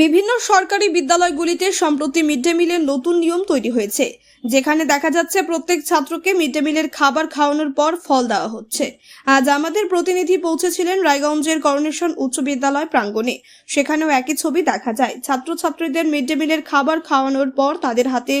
বিভিন্ন সরকারি বিদ্যালয়গুলিতে সম্প্রতি মিড ডে মিলের নতুন নিয়ম তৈরি হয়েছে, যেখানে দেখা যাচ্ছে প্রত্যেক ছাত্রকে মিড ডে মিলের খাবার খাওয়ানোর পর ফল দেওয়া হচ্ছে। আজ আমাদের প্রতিনিধি পৌঁছেছিলেন রায়গঞ্জের করোনেশন উচ্চ বিদ্যালয় প্রাঙ্গণে। সেখানেও একই ছবি দেখা যায়। ছাত্রছাত্রীদের মিড ডে মিলের খাবার খাওয়ানোর পর তাদের হাতে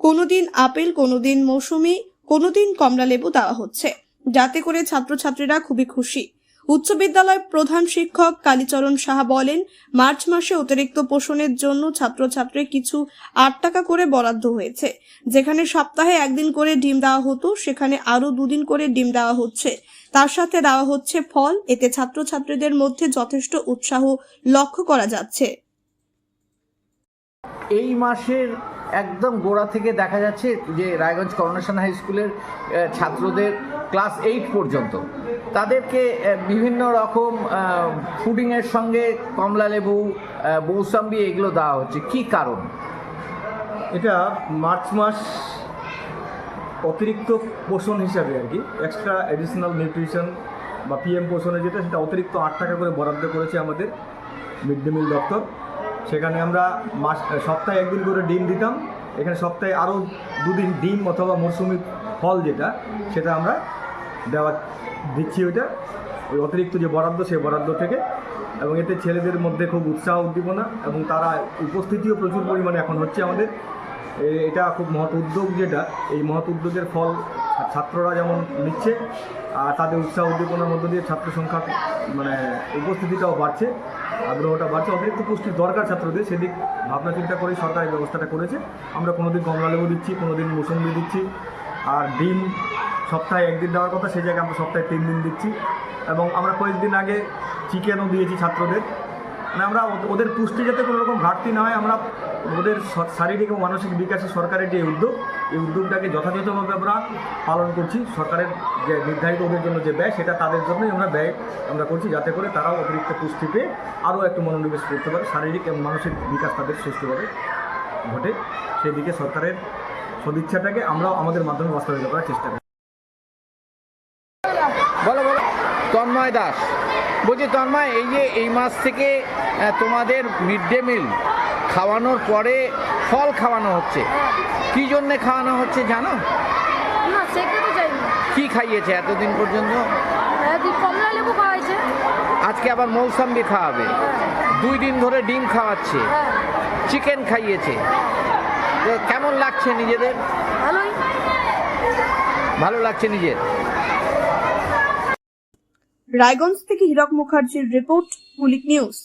কোনোদিন আপেল, কোনোদিন মৌসুমি, কোনোদিন কমলা লেবু দেওয়া হচ্ছে। যাতে করে ছাত্রছাত্রীরা খুবই খুশি। উচ্চ বিদ্যালয় প্রধান শিক্ষক কালীচরণ সাহা বলেন, মার্চ মাসে অতিরিক্ত পোষণের জন্য ছাত্রছাত্রী কিছু আট টাকা করে বরাদ্দ হয়েছে। যেখানে সপ্তাহে একদিন করে ডিম দেওয়া হতো, সেখানে আরও দুদিন করে ডিম দেওয়া হচ্ছে। তার সাথে দেওয়া হচ্ছে ফল, এতে ছাত্রছাত্রীদের মধ্যে যথেষ্ট উৎসাহ লক্ষ্য করা যাচ্ছে। এই মাসের একদম গোড়া থেকে দেখা যাচ্ছে যে রায়গঞ্জ করোনেশন হাই স্কুলের ছাত্রদের ক্লাস এইট পর্যন্ত। তাদেরকে বিভিন্ন রকম ফুডিংয়ের সঙ্গে কমলা লেবু মৌসাম্বি এগুলো দেওয়া হচ্ছে। কি কারণ? এটা মার্চ মাস অতিরিক্ত পোষণ হিসাবে আর কি। এক্সট্রা অ্যাডিশনাল নিউট্রিশন বা পিএম পোষণের যেটা, সেটা অতিরিক্ত আট টাকা করে বরাদ্দ করেছে আমাদের মিড ডে মিল দপ্তর সেখানে আমরা মাস সপ্তাহে একদিন করে ডিম দিতাম। এখানে সপ্তাহে আরও দুদিন ডিম অথবা মরশুমি ফল যেটা, সেটা আমরা দেওয়া দিচ্ছি ওইটা। ওই অতিরিক্ত যে বরাদ্দ, সেই বরাদ্দ থেকে। এবং এতে ছেলেদের মধ্যে খুব উৎসাহ, উদ্দীপনা এবং তারা উপস্থিতিও প্রচুর পরিমাণে এখন হচ্ছে আমাদের। এটা খুব মহৎ উদ্যোগ যেটা, এই মহৎ উদ্যোগের ফল ছাত্ররা যেমন নিচ্ছে, আর তাদের উৎসাহ, উদ্দীপনার মধ্য দিয়ে ছাত্র সংখ্যা মানে উপস্থিতিটাও বাড়ছে, আগ্রহটা বাড়ছে। অতিরিক্ত পুষ্টির দরকার ছাত্রদের, সেদিক ভাবনা চিন্তা করেই সরকার এই ব্যবস্থাটা করেছে। আমরা কোনোদিন কমলা লেবু দিচ্ছি, কোনোদিন মৌসুমি দিচ্ছি, আর ডিম সপ্তাহে একদিন দেওয়ার কথা, সেই জায়গায় আমরা সপ্তাহে তিন দিন দিচ্ছি। এবং আমরা কয়েকদিন আগে চিকেনও দিয়েছি ছাত্রদের। মানে আমরা ওদ- ওদের পুষ্টি যাতে কোনো রকম ঘাটতি না হয়, আমরা ওদের শারীরিক ও মানসিক বিকাশে সরকারের যে উদ্যোগ, এই উদ্যোগটাকে যথাযথভাবে আমরা পালন করছি। সরকারের যে নির্ধারিত ওদের জন্য যে ব্যয়, সেটা তাদের জন্যই আমরা ব্যয় আমরা করছি, যাতে করে তারাও অতিরিক্ত পুষ্টি পেয়ে আরও একটু মনোনিবেশ করতে পারে। শারীরিক এবং মানসিক বিকাশ তাদের সুস্থভাবে ঘটে। সেদিকে সরকারের সদিচ্ছাটাকে আমরাও আমাদের মাধ্যমে বাস্তবায়িত করার চেষ্টা করি। তন্ময় দাস। বলছি তন্ময় এই যে এই মাস থেকে তোমাদের মিড ডে মিল খাওয়ানোর পরে ফল খাওয়ানো হচ্ছে। কি জন্যে খাওয়ানো হচ্ছে জানো? কি খাইয়েছে এতদিন পর্যন্ত? কমলা লেবু খাওয়াইছে। আজকে আবার মৌসাম্বি খাওয়াবে। দুই দিন ধরে ডিম খাওয়াচ্ছে। হ্যাঁ। চিকেন খাইয়েছে। কেমন লাগছে নিজেদের? ভালোই। ভালো লাগছে নিজের? রায়গঞ্জ থেকে হীরক মুখার্জির রিপোর্ট পুলিক নিউজ।